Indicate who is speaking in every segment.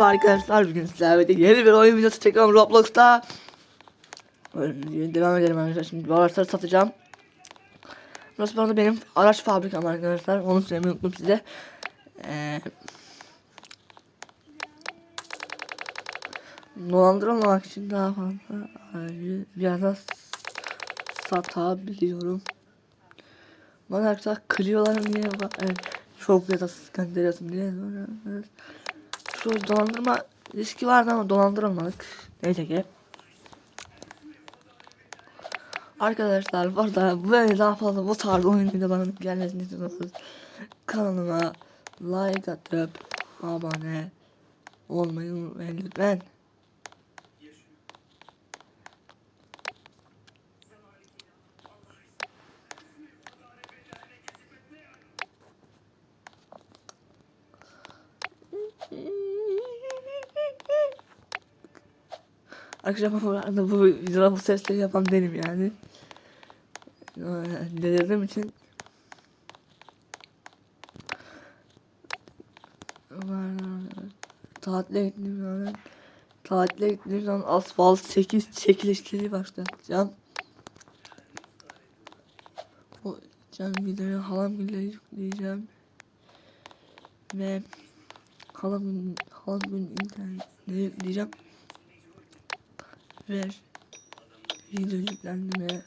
Speaker 1: Arkadaşlar. Bugün sizlerle yeni bir oyun videosu çekiyorum Roblox'ta. Devam edelim arkadaşlar. Şimdi bu araçları satacağım. Burası bu arada benim araç fabrikam arkadaşlar. Onu söylemeyi unuttum size. Ee, Dolandırılmamak için daha fazla aracı biraz da satabiliyorum. Bana arkadaşlar kırıyorlar bak evet, çok ya da sıkıntı ediyorsun şu dolandırma riski vardı ama dolandırılmadık. Neyse ki. Arkadaşlar bu böyle daha fazla bu tarz oyun videolarının gelmesini istiyorsanız kanalıma like atıp abone olmayı unutmayın lütfen. Arkadaşlar bu arada bu videoda bu sesleri yapan benim yani. Delirdiğim için Tatile gittiğim zaman Tatile gittiğim zaman asfalt 8 çekilişleri başlatacağım. O can videoyu halam bile yükleyeceğim. Ve halam halam gün internetine yükleyeceğim ver. Video yüklendi ve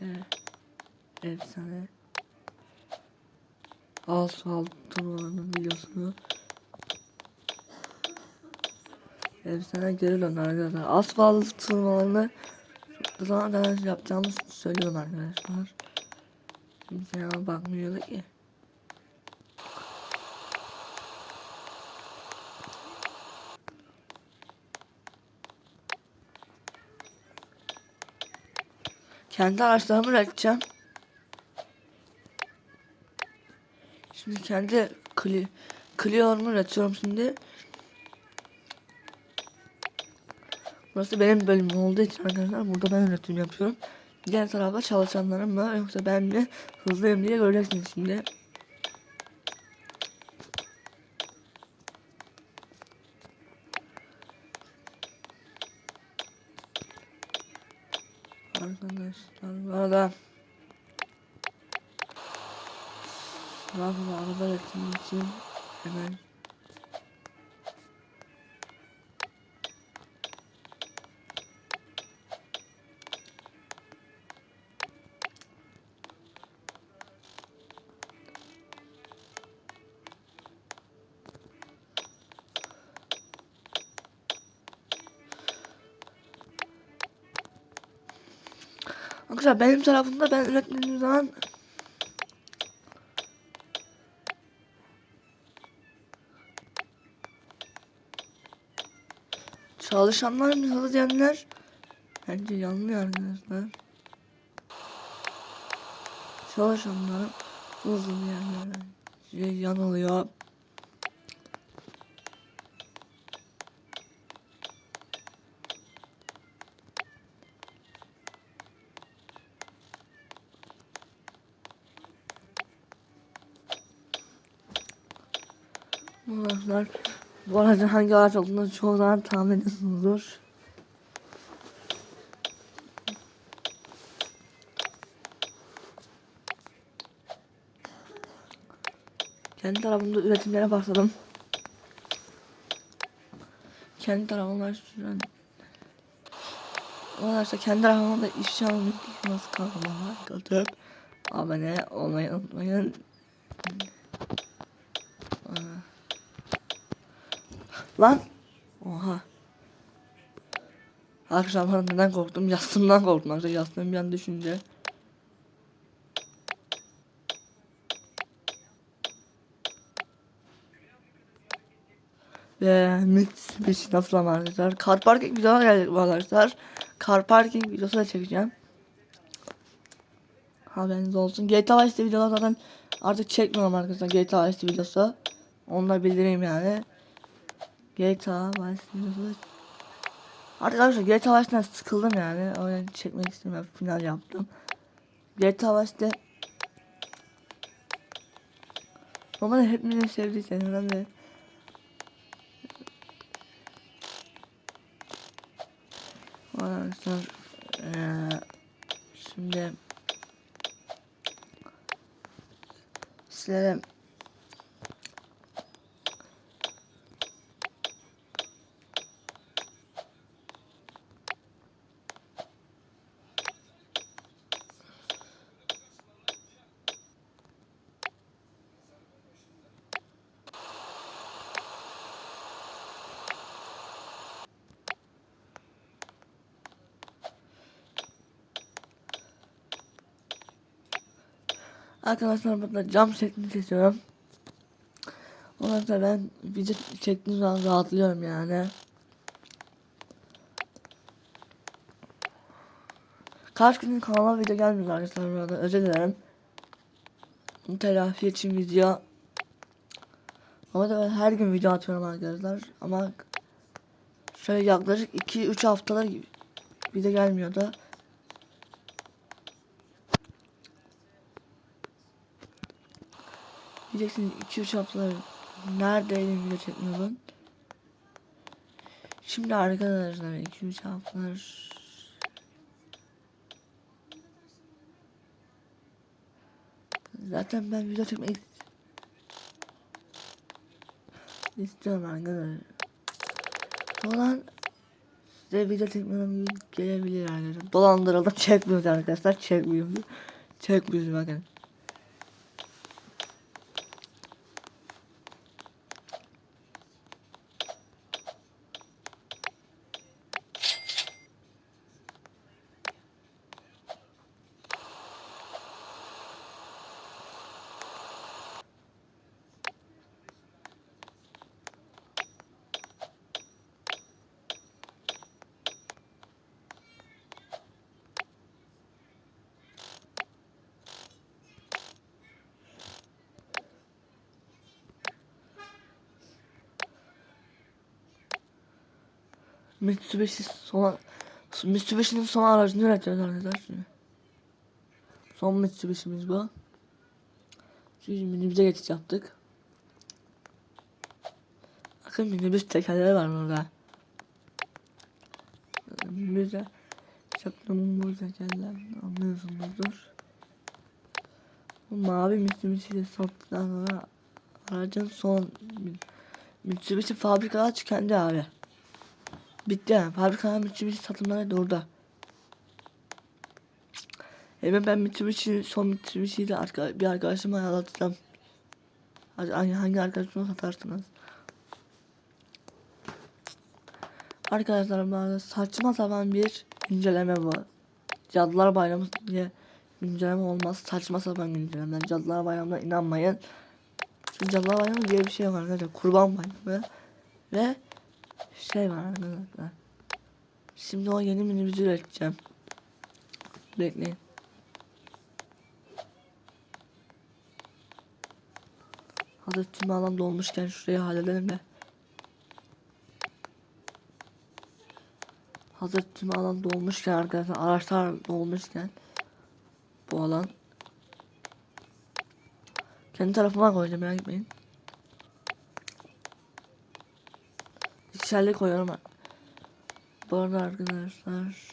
Speaker 1: işte efsane. Asfalt turnuvanın videosunu efsane döndü arkadaşlar. Asfalt zaman kadar yapacağımız söylüyorum arkadaşlar. Kimse ama bakmıyordu ki Kendi araçlarımı üreteceğim. Şimdi kendi kli, Clio'mu üretiyorum şimdi. Burası benim bölümüm olduğu için arkadaşlar burada ben üretim yapıyorum. Diğer tarafta çalışanlarım var yoksa ben mi hızlıyım diye göreceksiniz şimdi. Arkadaşlar benim tarafımda ben ürettiğim zaman Çalışanlar mı hızlı diyenler Bence yanılıyor arkadaşlar. Çalışanlar hızlı diyenler Şey yanılıyor Bunlar bu aracın hangi araç olduğunu çoğu zaman tahmin ediyorsunuzdur. Kendi tarafımda üretimlere başladım. Kendi tarafımda şu an Arkadaşlar kendi tarafımda işçi almak nasıl kalmalar katıp abone olmayı unutmayın. Lan. Oha. Akşamlar neden korktum? Yastığımdan korktum. Arkadaşlar yastığım bir an düşünce. Ve Mitsubishi nasıl ama arkadaşlar. Car parking videolar gelecek arkadaşlar. Car parking videosu da çekeceğim. Haberiniz olsun. GTA Vice videolar zaten artık çekmiyorum arkadaşlar. GTA Vice videosu. Onları bildireyim yani. GTA Vice City'de Artık arkadaşlar GTA Vice'den sıkıldım yani. O yüzden çekmek istemiyorum. Final yaptım. GTA Vice'de Normalde hepimizin sevdiği senaryodan ve Arkadaşlar ee, şimdi sizlere Arkadaşlar burada cam şeklini kesiyorum. Ondan sonra ben video çektiğim zaman rahatlıyorum yani. Kaç gündür kanala video gelmiyor arkadaşlar burada özür dilerim. Telafi için video. Ama da ben her gün video atıyorum arkadaşlar. Ama şöyle yaklaşık 2-3 haftalar video gelmiyordu. Diyeceksiniz 2-3 haftalar neredeydim video çekmiyordun. Şimdi arkadaşlar 2-3 haftalar Zaten ben video çekmek istiyorum arkadaşlar. Dolan size video çekmem gelebilir arkadaşlar. Dolandırıldım çekmiyoruz arkadaşlar çekmiyoruz. Çekmiyoruz bakın. Mitsubishi son Mitsubishi'nin son aracını üretiyoruz arkadaşlar. Son Mitsubishi'miz bu. Şimdi minibüse geçiş yaptık. Bakın minibüs tekerleri var burada. Minibüse çaktım bu tekerler anlıyorsunuzdur. Bu mavi Mitsubishi'yi sattıktan sonra aracın son Mitsubishi fabrikadan tükendi abi. Bitti yani. Fabrikadan Mitsubishi satımları da orada. Hemen ben Mitsubishi son Mitsubishi'yi de arka, bir arkadaşıma ayarlatacağım. Hadi hangi, hangi arkadaşıma satarsınız? Arkadaşlar bu arada saçma sapan bir inceleme bu. Cadılar Bayramı diye güncelleme olmaz. Saçma sapan güncellemeler. Cadılar Bayramı'na inanmayın. Cadılar Bayramı diye bir şey var arkadaşlar. Kurban Bayramı. Ve şey var arkadaşlar. Şimdi o yeni minibüsü üreteceğim. Bekleyin. Hazır tüm alan dolmuşken şurayı halledelim de. Hazır tüm alan dolmuşken arkadaşlar araçlar dolmuşken bu alan kendi tarafıma koyacağım merak etmeyin. İkişerli koyuyorum. Bu arada arkadaşlar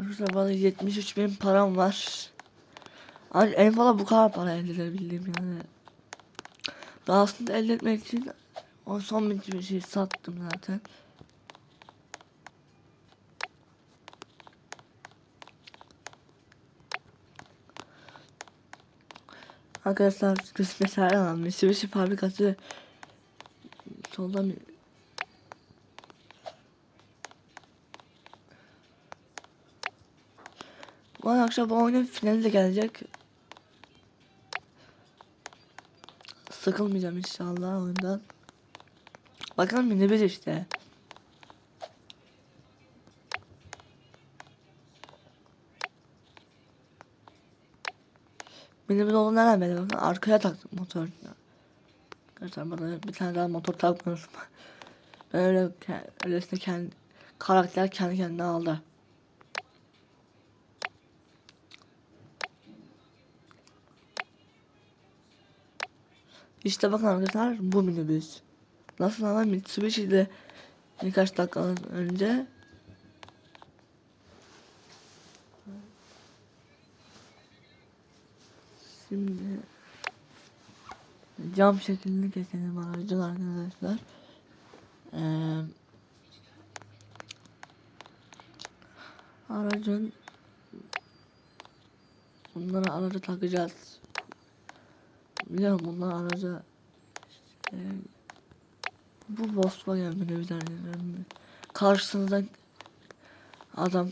Speaker 1: Arkadaşlar bana 73 bin param var. Hani en fazla bu kadar para elde edebildim yani. Daha aslında elde etmek için o son bir şey sattım zaten. Arkadaşlar kısmet Serhan Mitsubishi fabrikası solda mı? Bu akşam bu oyunun finali de gelecek. Sıkılmayacağım inşallah oyundan. Bakalım minibüs işte. Benim oğlum nereden beri ben arkaya taktım motor. Arkadaşlar bana bir tane daha motor takmanız Ben öyle öylesine kendi karakter kendi kendine aldı. İşte bakın arkadaşlar bu minibüs. Nasıl ama Mitsubishi de birkaç dakika önce Şimdi cam şeklini keselim aracın arkadaşlar. Ee, aracın bunları araca takacağız. Biliyorum bunlar araca e, bu Volkswagen minibüslerinin karşısında adam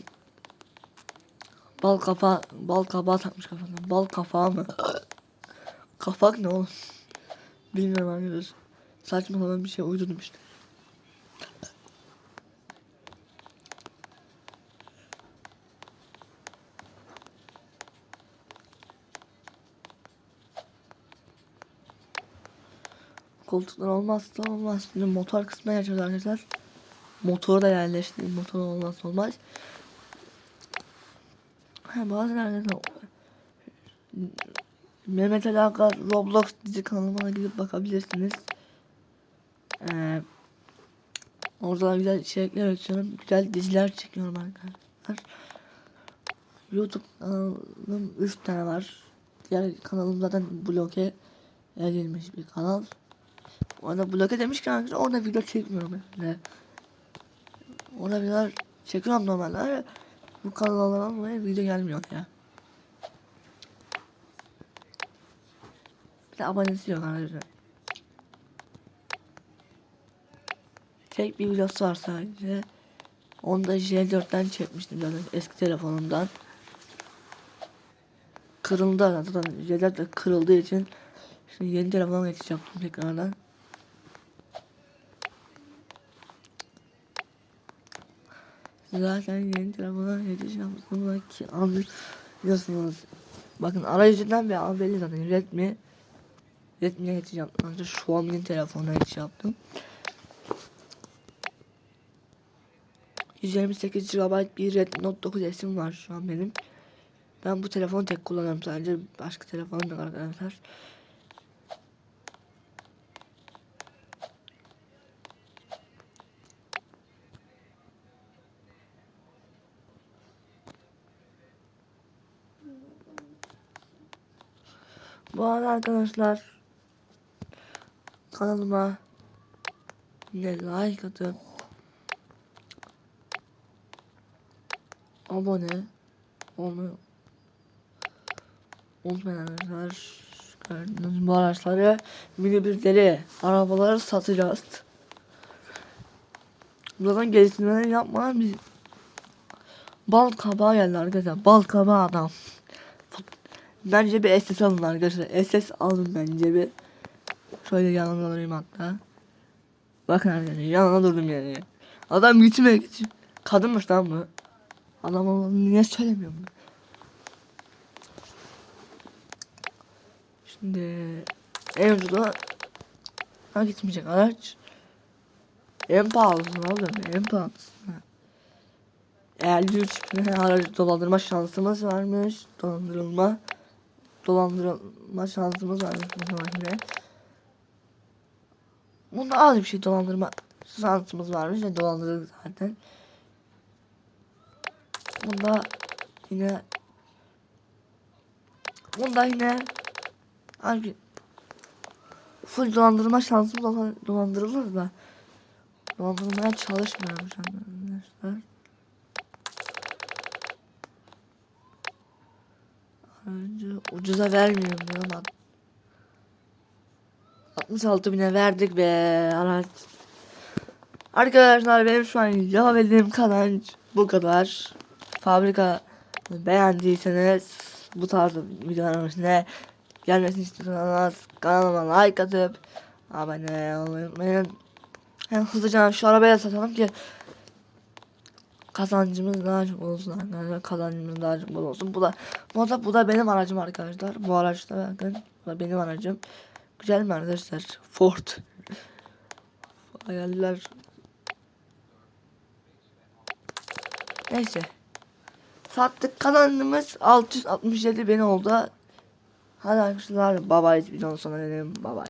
Speaker 1: bal kafa bal kabağı takmış kafasına. Bal kafağı mı? Kafak ne oğlum? Bilmiyorum arkadaşlar. Saçma sapan bir şey uydurdum işte. Koltuklar olmazsa olmaz. Şimdi motor kısmına geçiyoruz arkadaşlar. Motoru da yerleştirdim. Motor olmazsa olmaz. Bazen Mehmet Ali Aga Roblox dizi kanalına gidip bakabilirsiniz. Ee, orada güzel içerikler açıyorum. Güzel diziler çekiyorum arkadaşlar. YouTube kanalım 3 tane var. Diğer kanalım zaten bloke edilmiş bir kanal. Orada bloke demişken arkadaşlar orada video çekmiyorum yani. Orada videolar çekiyorum normalde. Bu kanallardan dolayı video gelmiyor ya. Bir de abonesi yok arkadaşlar. Tek bir videosu var sadece. Onu da J4'ten çekmiştim zaten eski telefonumdan. Kırıldı zaten J4 de kırıldığı için Şimdi yeni telefona yaptım tekrardan. Zaten yeni telefona yaptım ki anlıyorsunuz. Bakın arayüzünden bir an belli zaten Redmi Redmi'ye geçiş yaptım. Önce Xiaomi'nin telefonuna geçiş yaptım. 128 GB bir Redmi Note 9 S'im var şu an benim. Ben bu telefonu tek kullanıyorum sadece başka telefonum yok arkadaşlar. Bu arada arkadaşlar kanalıma yine like atıp abone olmayı unutmayın arkadaşlar. Gördüğünüz bu araçları minibüsleri, arabaları satacağız. Buradan geliştirmeleri yapmadan biz bal kabağı geldi arkadaşlar. Bal kabağı adam. Bence bir SS alın arkadaşlar. SS alın bence bir. Şöyle yanına durayım hatta. Bakın arkadaşlar yanına durdum yani. Adam gitmeye geçiyor. Kadınmış lan bu. Adam olduğunu niye söylemiyorum ben? Şimdi en ucuda ha gitmeyecek araç. En pahalısı oğlum en pahalısı. 53 bin aracı dolandırma şansımız varmış. Dolandırılma dolandırılma şansımız var yine. Bunda az bir şey dolandırma şansımız varmış ve dolandırıldık zaten. Bunda yine bunda yine abi full dolandırma şansımız olsa dolandırılır da dolandırmaya çalışmıyormuş arkadaşlar. Önce ucuza vermiyorum diyorum. 66 bine verdik be araç. Arkadaşlar benim şu an yapabildiğim kazanç bu kadar. Fabrika beğendiyseniz bu tarz videoların ne gelmesini istiyorsanız kanalıma like atıp abone olmayı unutmayın. Hem hızlıca şu arabayı satalım ki kazancımız daha çok olsun arkadaşlar. Kazancımız daha çok olsun. Bu da bu da bu da benim aracım arkadaşlar. Bu araçta bakın. Bu da benim aracım. Güzel mi arkadaşlar? Ford. Hayaller. Neyse. Sattık kazancımız 667 bin oldu. Hadi arkadaşlar bye videonun sonuna gelelim. Bye.